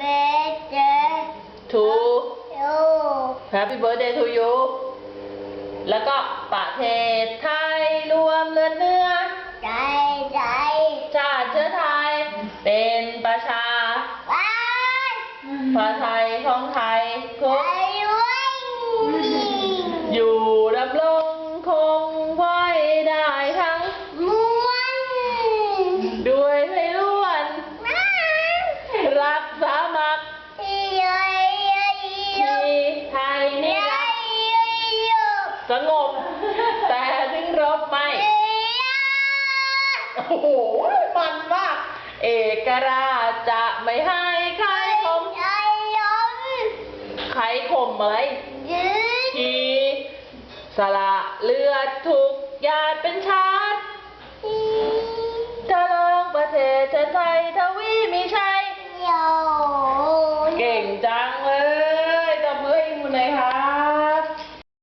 birthday to you Happy birthday to you แล้วก็ประเทศไทยรวมเลือดเนื้อ ใจใจชาติเชื้อไทย เป็นประชาว้ายพระไทยของไทยทุไปกด้ว สงบ แต่ถึงรบไม่ โอ้โห มันมาก เอกราชจะไม่ให้ใครข่มใครข่มอะไรทีสละเลือดทุกยาดเป็นชาติเจริญประเทศไทยทวีมีชัย เก่งจังเลยจับมือให้คุณเลยค่ะ